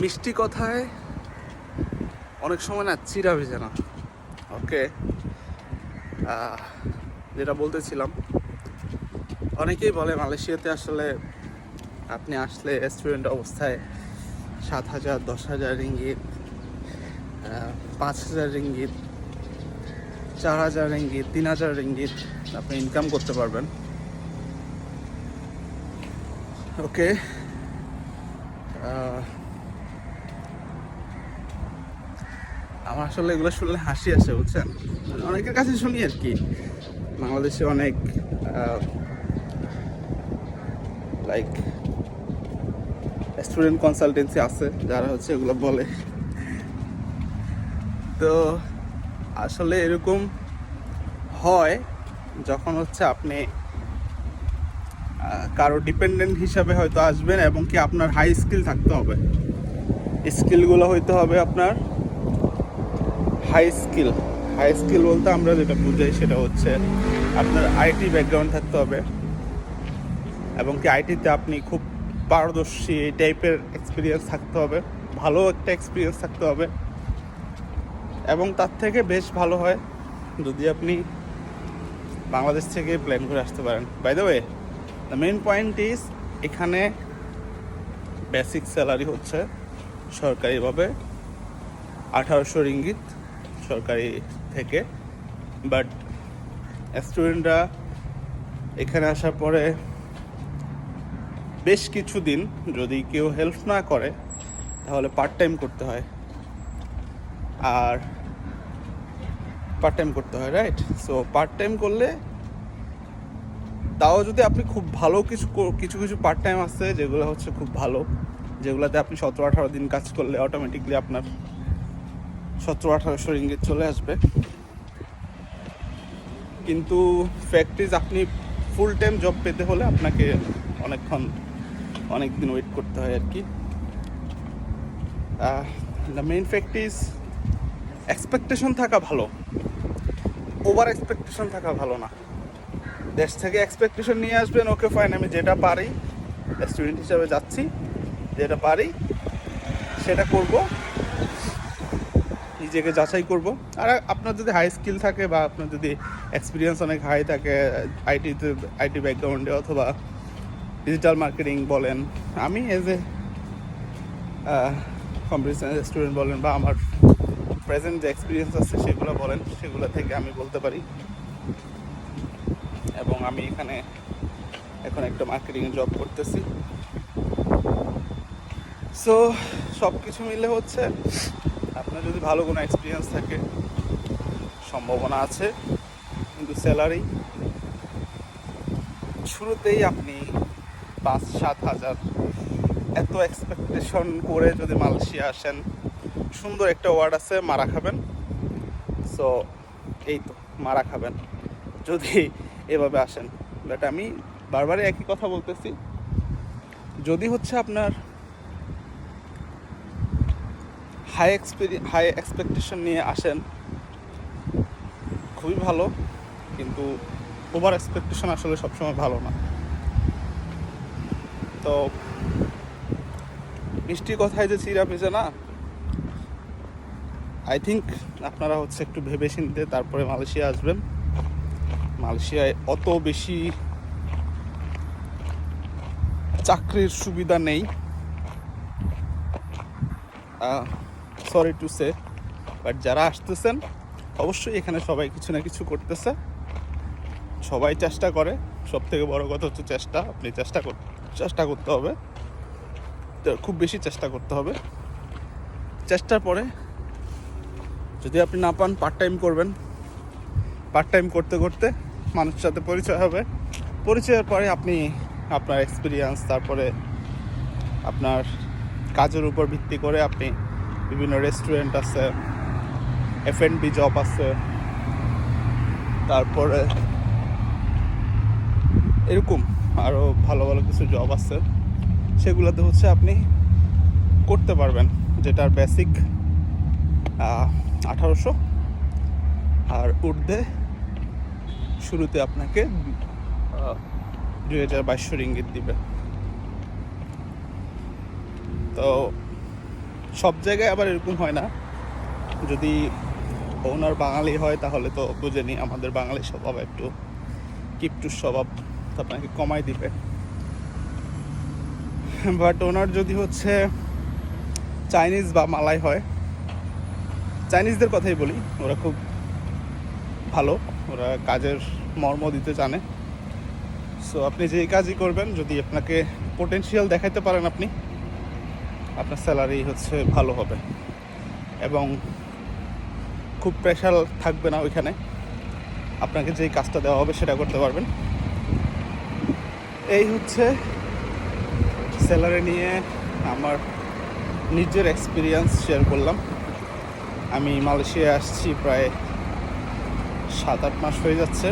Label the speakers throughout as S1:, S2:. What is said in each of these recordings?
S1: মিষ্টি কথায় অনেক সময় না চিরা ভেজে না। ওকে যেটা বলতেছিলাম, অনেকেই বলে মালয়েশিয়াতে আসলে আপনি আসলে রেস্টুরেন্ট অবস্থায় সাত হাজার, দশ হাজার রিঙ্গিত পাঁচ হাজার রিঙ্গিত চার হাজার রিঙ্গিত তিন হাজার রিঙ্গিত আপনি ইনকাম করতে পারবেন। ওকে আমার আসলে এগুলো শুনলে হাসি আসে, বুঝছেন? অনেকের কাছে শুনি আর কি। বাংলাদেশে অনেক লাইক স্টুডেন্ট কনসালটেন্সি আছে, যারা হচ্ছে এগুলো বলে। তো, আসলে এরকম হয় যখন হচ্ছে আপনি কারও ডিপেন্ডেন্ট হিসাবে হয়তো আসবেন এবং কি আপনার হাই স্কিল থাকতে হবে। স্কিলগুলো হইতে হবে আপনার হাই স্কিল হাই স্কিল বলতে আমরা যেটা বুঝাই সেটা হচ্ছে আপনার আইটি ব্যাকগ্রাউন্ড থাকতে হবে। এবং কি আইটিতে আপনি খুব পারদর্শী এই টাইপের এক্সপিরিয়েন্স থাকতে হবে। ভালো একটা এক্সপিরিয়েন্স থাকতে হবে। এবং তার থেকে বেশ ভালো হয় যদি আপনি বাংলাদেশ থেকে প্ল্যান করে আসতে পারেন। By the way the main point is এখানে বেসিক স্যালারি হচ্ছে সরকারিভাবে আঠারোশো রিঙ্গিত। সরকারি থেকে। বাট স্টুডেন্টরা এখানে আসার পরে বেশ কিছু দিন যদি কেউ হেল্প না করে, তাহলে পার্ট টাইম করতে হয়। আর পার্ট টাইম করতে হয় রাইট সো পার্ট টাইম করলে তাও যদি আপনি খুব ভালো কিছু কিছু কিছু পার্ট টাইম আছে, যেগুলো হচ্ছে খুব ভালো, যেগুলোতে আপনি সতেরো আঠারো দিন কাজ করলে অটোমেটিকলি আপনার সতেরো, আঠারোশো রিঙ্গিত চলে আসবে। কিন্তু ফ্যাক্টরিজ আপনি ফুল টাইম জব পেতে হলে আপনাকে অনেকক্ষণ অনেক দিন ওয়েট করতে হয় আর কি। The main fact is expectation থাকা ভালো। ওভার এক্সপেকটেশন থাকা ভালো না। দেশ থেকে এক্সপেকটেশন নিয়ে আসবেন ওকে ফাইন আমি যেটা পারি স্টুডেন্ট হিসাবে যাচ্ছি, যেটা পারি, সেটা করব। নিজেকে যাচাই করব। আর আপনার যদি হাই স্কিল থাকে বা আপনার যদি এক্সপিরিয়েন্স অনেক হাই থাকে আইটিতে আইটি ব্যাকগ্রাউন্ডে অথবা ডিজিটাল মার্কেটিং বলেন, আমি as a computer science student বলেন বা আমার প্রেজেন্ট যে এক্সপিরিয়েন্স আছে সেগুলো বলেন, সেগুলো থেকে আমি বলতে পারি। এবং আমি এখানে এখন একটা মার্কেটিং জব করতেছি। সো সব কিছু মিলে হচ্ছে আপনার যদি ভালো কোনো এক্সপিরিয়েন্স থাকে, সম্ভাবনা আছে, কিন্তু স্যালারি শুরুতেই আপনি পাঁচ সাত হাজার, এত এক্সপেকটেশন করে যদি মালয়েশিয়া আসেন, সুন্দর একটা ওয়ার্ড আছে, মারা খাবেন। সো এই তো, মারা খাবেন, যদি এভাবে আসেন। বাট আমি বারবারই একই কথা বলতেছি, যদি হচ্ছে আপনার হাই এক্সপেরি হাই এক্সপেকটেশন নিয়ে আসেন, খুবই ভালো, কিন্তু ওভার এক্সপেকটেশন আসলে সবসময় ভালো না। তো, মিষ্টি কথায় যে চিরা ভেজে না আই থিঙ্ক আপনারা হচ্ছে একটু ভেবে চিনতে তারপরে মালয়েশিয়া আসবেন। মালয়েশিয়ায় অত বেশি চাকরির সুবিধা নেই। সরি টু সে বাট যারা আসতেছেন, অবশ্যই এখানে সবাই কিছু না কিছু করতেছে। সবাই চেষ্টা করে। সব থেকে বড় কথা হচ্ছে চেষ্টা। আপনি চেষ্টা কর চেষ্টা করতে হবে। খুব বেশি চেষ্টা করতে হবে। চেষ্টার পরে যদি আপনি না পান পার্ট টাইম করবেন। পার্ট টাইম করতে করতে মানুষের সাথে পরিচয় হবে। পরিচয়ের পরে আপনি আপনার এক্সপিরিয়েন্স তারপরে আপনার কাজের উপর ভিত্তি করে আপনি বিভিন্ন রেস্টুরেন্ট আছে এফ এন্ড বি জব আছে, তারপরে এরকম আরও ভালো ভালো কিছু জব আছে, সেগুলোতে হচ্ছে আপনি করতে পারবেন, যেটার বেসিক আঠারোশো, আর ঊর্ধ্বে শুরুতে আপনাকে দুই হাজার বাইশশো রিঙ্গিত দিবে। তো সব জায়গায় আবার এরকম হয় না। যদি ওনার বাঙালি হয়, তাহলে তো বুঝেনি আমাদের বাঙালি স্বভাব একটু কিপটুর স্বভাব আপনাকে কমাই দিবে। বাট ওনার যদি হচ্ছে চাইনিজ বা মালাই হয় চাইনিজদের কথাই বলি, ওরা খুব ভালো, ওরা কাজের মর্ম দিতে জানে। সো আপনি যেই কাজই করবেন, যদি আপনাকে পোটেনশিয়াল দেখাতে পারেন আপনি আপনার স্যালারি হচ্ছে ভালো হবে। এবং খুব প্রেশার থাকবে না ওইখানে। আপনাকে যেই কাজটা দেওয়া হবে সেটা করতে পারবেন। এই হচ্ছে স্যালারি নিয়ে আমার নিজের এক্সপিরিয়েন্স শেয়ার করলাম। আমি মালয়েশিয়া আসছি প্রায় সাত আট মাস হয়ে যাচ্ছে।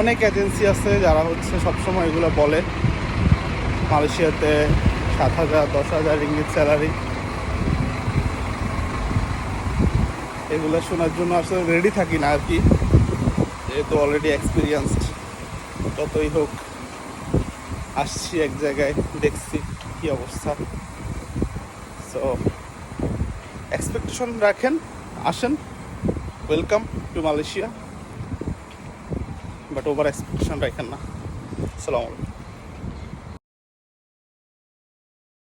S1: অনেক এজেন্সি আছে যারা হচ্ছে সবসময় এগুলো বলে। মালয়েশিয়াতে সাত হাজার, দশ হাজার ইংলিশ স্যালারি। এগুলো শোনার জন্য আসলে রেডি থাকি না আর কি। যেহেতু অলরেডি এক্সপিরিয়েন্সড যতই হোক, আসছি এক জায়গায়, দেখছি কি অবস্থা। সো এক্সপেকটেশন রাখেন, আসেন welcome to Malaysia. But over expectation রাখেন না। আসসালামু আলাইকুম।